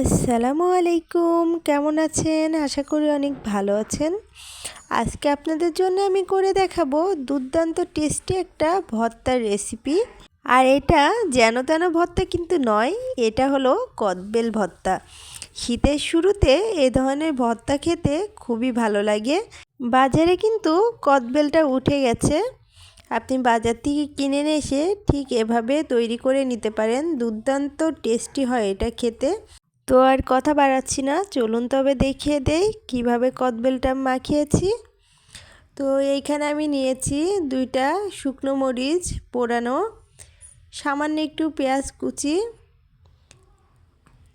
আসসালামু আলাইকুম। কেমন আছেন? আশা করি অনেক ভালো আছেন। আজকে আপনাদের জন্য আমি করে দেখাবো দুর্দান্ত টেস্টি একটা ভর্তার রেসিপি। আর এটা যেন তেন ভর্তা কিন্তু নয়, এটা হলো কদবেল ভর্তা। শীতের শুরুতে এ ধরনের ভর্তা খেতে খুবই ভালো লাগে। বাজারে কিন্তু কদবেলটা উঠে গেছে। আপনি বাজার থেকে কিনে এসে ঠিক এভাবে তৈরি করে নিতে পারেন। দুর্দান্ত টেস্টি হয় এটা খেতে। তো আর কথা বাড়াচ্ছি না, চলুন তবে দেখিয়ে দেই কীভাবে কদবেলটা মাখিয়েছি। তো এইখানে আমি নিয়েছি দুইটা শুকনো মরিচ পোড়ানো, সামান্য একটু পেঁয়াজ কুচি,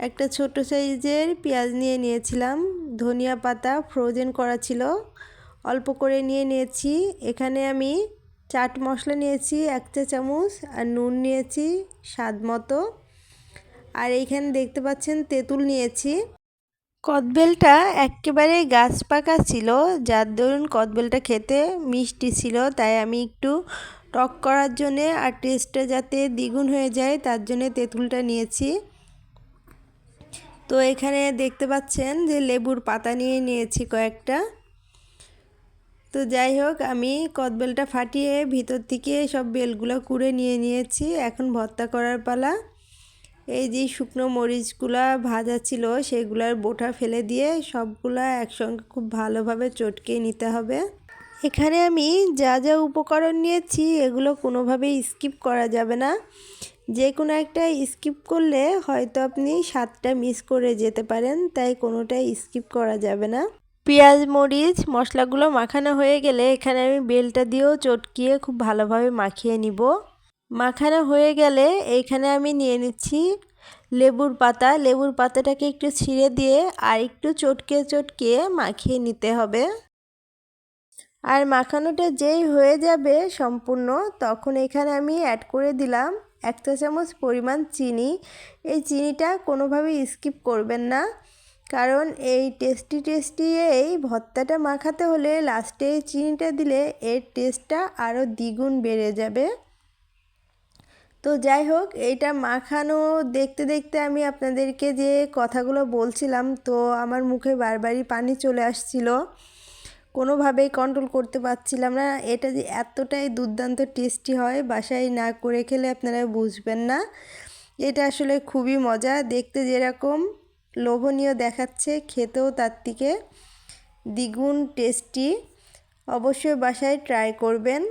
একটা ছোট সাইজের পেঁয়াজ নিয়ে নিয়েছিলাম, ধনিয়া পাতা ফ্রোজেন করা ছিল, অল্প করে নিয়ে নিয়েছি, এখানে আমি চাট মশলা নিয়েছি এক চা চামচ আর নুন নিয়েছি স্বাদ মতো। আর এইখানে দেখতে পাচ্ছেন তেঁতুল নিয়েছি। কদবেলটা একেবারে গাছ পাকা ছিল, যার দরুন কদবেলটা খেতে মিষ্টি ছিল, তাই আমি একটু টক করার জন্যে আর টেস্টটা যাতে দ্বিগুণ হয়ে যায়, তার জন্যে তেঁতুলটা নিয়েছি। তো এখানে দেখতে পাচ্ছেন যে লেবুর পাতা নিয়ে নিয়েছি কয়েকটা। তো যাই হোক, আমি কদবেলটা ফাটিয়ে ভিতর থেকে সব বেলগুলো কুড়ে নিয়ে নিয়েছি, এখন ভর্তা করার পালা। এই যে শুকনো মরিচগুলা ভাজা ছিল, সেগুলার বোটা ফেলে দিয়ে সবগুলা একসঙ্গে খুব ভালোভাবে চটকে নিতে হবে। এখানে আমি যা যা উপকরণ নিয়েছি, এগুলো কোনোভাবেই স্কিপ করা যাবে না। যে কোনো একটা স্কিপ করলে হয়তো আপনি স্বাদটা মিস করে যেতে পারেন, তাই কোনোটাই স্কিপ করা যাবে না। পেঁয়াজ, মরিচ, মশলাগুলো মাখানো হয়ে গেলে এখানে আমি বেলটা দিয়েও চটকিয়ে খুব ভালোভাবে মাখিয়ে নিব। মাখানো হয়ে গেলে এইখানে আমি নিয়ে নিচ্ছি লেবুর পাতা। লেবুর পাতাটাকে একটু ছিঁড়ে দিয়ে আর একটু চটকে চটকে মাখিয়ে নিতে হবে। আর মাখানোটা যেই হয়ে যাবে সম্পূর্ণ, তখন এখানে আমি অ্যাড করে দিলাম এক চা চামচ পরিমাণ চিনি। এই চিনিটা কোনোভাবেই স্কিপ করবেন না, কারণ এই টেস্টি টেস্টি এই ভর্তাটা মাখাতে হলে লাস্টে চিনিটা দিলে এর টেস্টটা আরও দ্বিগুণ বেড়ে যাবে। তো যাই হোক, এইটা মাখানো দেখতে দেখতে আমি আপনাদেরকে যে কথাগুলো বলছিলাম, তো আমার মুখে বারবারই পানি চলে আসছিল। কোনোভাবেই কন্ট্রোল করতে পারছিলাম না। এটা যে এতটাই দুর্দান্ত টেস্টি হয়, বাসায় না করে খেলে আপনারা বুঝবেন না। এটা আসলে খুবই মজা, দেখতে যেরকম লোভনীয় দেখাচ্ছে, খেতেও তার থেকে দ্বিগুণ টেস্টি অবশ্যই বাসায় ট্রাই করবেন।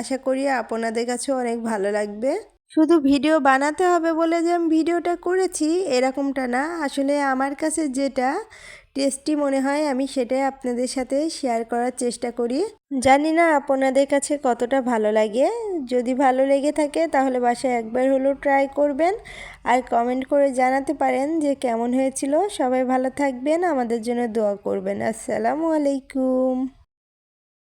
আশা করি আপনাদের কাছে অনেক ভালো লাগবে। শুধু ভিডিও বানাতে হবে বলে যে আমি ভিডিওটা করেছি, এরকমটা না। আসলে আমার কাছে যেটা টেস্টি মনে হয়, আমি সেটাই আপনাদের সাথে শেয়ার করার চেষ্টা করি। জানি না আপনাদের কাছে কতটা ভালো লাগে। যদি ভালো লেগে থাকে, তাহলে বাসায় একবার হলেও ট্রাই করবেন। আর কমেন্ট করে জানাতে পারেন যে কেমন হয়েছিল। সবাই ভালো থাকবেন, আমাদের জন্য দোয়া করবেন। আসসালামু আলাইকুম।